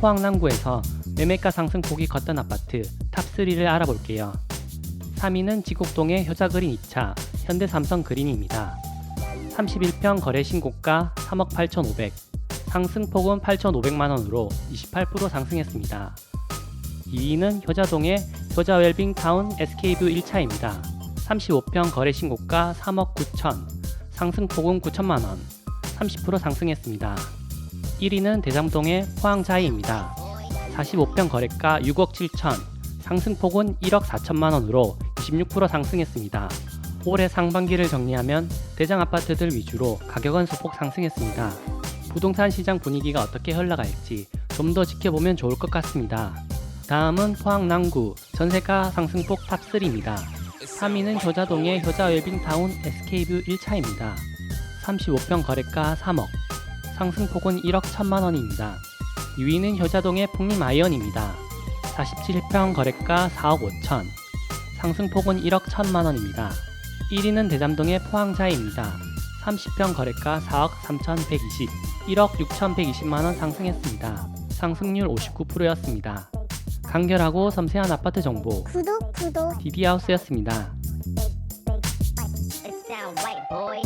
포항 남구에서 매매가 상승폭이 컸던 아파트 탑3를 알아볼게요. 3위는 지곡동의 효자그린 2차 현대삼성 그린입니다. 31평 거래 신고가 3억 8,500, 상승폭은 8,500만원으로 28% 상승했습니다. 2위는 효자동의 효자 웰빙타운 SK뷰 1차입니다. 35평 거래 신고가 3억 9천, 상승폭은 9천만원, 30% 상승했습니다. 1위는 대장동의 포항자이입니다. 45평 거래가 6억 7천, 상승폭은 1억 4천만 원으로 26% 상승했습니다. 올해 상반기를 정리하면 대장 아파트들 위주로 가격은 소폭 상승했습니다. 부동산 시장 분위기가 어떻게 흘러갈지 좀 더 지켜보면 좋을 것 같습니다. 다음은 포항 남구 전세가 상승폭 탑3입니다. 3위는 효자동의 효자 웰빙타운 SK뷰 1차입니다. 35평 거래가 3억, 상승폭은 1억 1천만 원입니다. 2위는 효자동의 풍림 아이언입니다. 47평 거래가 4억 5천, 상승폭은 1억 1천만 원입니다. 1위는 대담동의 포항자입니다. 30평 거래가 4억 3,120, 1억 6,120만 원 상승했습니다. 상승률 59%였습니다. 간결하고 섬세한 아파트 정보 구독 구독 디디하우스였습니다. It's downright boys